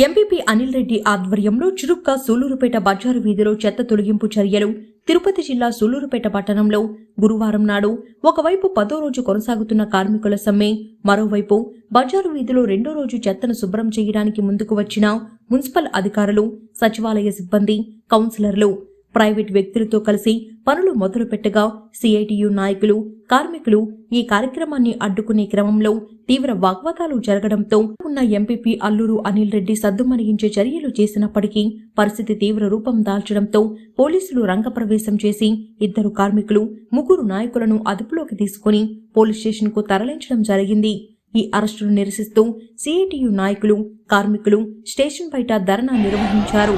MPP Anil Reddy ఆధ్వర్యంలో చురుగ్గా సూలూరుపేట బజారు వీధిలో చెత్త తొలగింపు చర్యలు. తిరుపతి జిల్లా సూలూరుపేట పట్టణంలో గురువారం నాడు ఒకవైపు పదో రోజు కొనసాగుతున్న కార్మికుల సమ్మె మరోవైపు బజారు వీధిలో రెండో రోజు చెత్తను శుభ్రం చేయడానికి ముందుకు వచ్చిన మున్సిపల్ అధికారులు సచివాలయ సిబ్బంది కౌన్సిలర్లు ప్రైవేట్ వ్యక్తులతో కలిసి పనులు మొదలుపెట్టగా సిఐటియు నాయకులు కార్మికులు ఈ కార్యక్రమాన్ని అడ్డుకునే క్రమంలో తీవ్ర వాగ్వాదాలు జరగడంతో ఉన్న ఎంపీపీ అల్లూరు అనిల్ రెడ్డి సద్దుమణిగించే చర్యలు చేసినప్పటికీ పరిస్థితి తీవ్ర రూపం దాల్చడంతో పోలీసులు రంగప్రవేశం చేసి ఇద్దరు కార్మికులు ముగ్గురు నాయకులను అదుపులోకి తీసుకుని పోలీస్ స్టేషన్కు తరలించడం జరిగింది. ఈ అరెస్టును నిరసిస్తూ సిఐటియు నాయకులు కార్మికులు స్టేషన్ బయట ధర్నా నిర్వహించారు.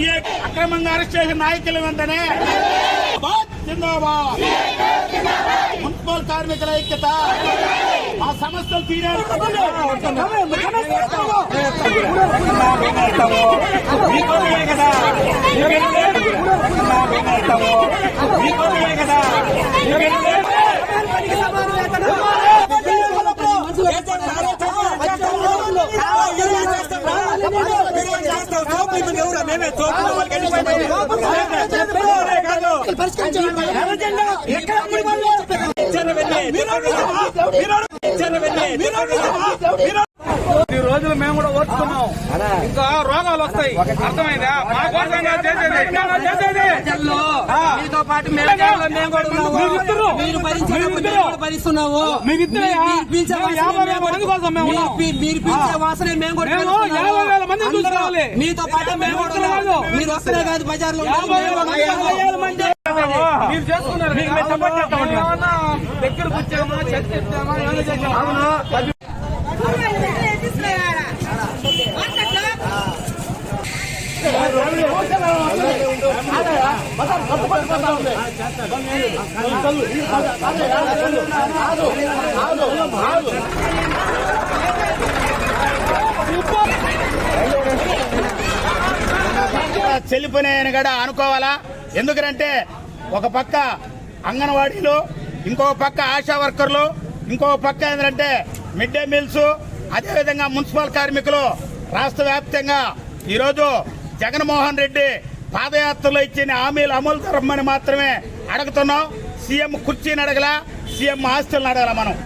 నాయకుల అక్రమంగా అరెస్ట్ చేసిన నాయకుల వెంటనే జిందాబాద్. మున్సిపల్ కార్మికుల ఐక్యత. ఆ సమస్యలు తీరాలి. ఈ రోజులు మేము కూడా ఓర్చుకున్నాం ఇంకా రోగాలు వస్తాయి అర్థమైందా మా కోసం. మీతో పాటు మేము మేము కూడా. మేము భరిస్తున్నాము మేము మేము మేము మీరు పీల్చే వాసనే మేము కూడా మీతో పాటు మేము. మీరు వస్తేనే కాదు బజార్లో ఉన్నాము. యాభై మేము వేల కూడా మంది, యాభై వేల ఉన్నాము. మంది. మీరు చేసుకున్నారు మీకు మేము సపోర్ట్ చేస్తామండి. దగ్గరకు వచ్చామా చెత్త ఎత్తామా ఏమైనా చేసామా చెల్లిపోయినాయని కూడా అనుకోవాలా ఎందుకంటే ఒక పక్క అంగన్వాడీలు ఇంకో పక్క ఆశా వర్కర్లు ఇంకో పక్క ఏంటంటే మిడ్ డే మీల్స్ అదేవిధంగా మున్సిపల్ కార్మికులు. రాష్ట్ర వ్యాప్తంగా ఈరోజు జగన్మోహన్ రెడ్డి పాదయాత్రలో ఇచ్చిన హామీలు అమలు జరపమని మాత్రమే అడుగుతున్నాం. సీఎం కుర్చీని అడగల సీఎం ఆస్తులను అడగల మనం.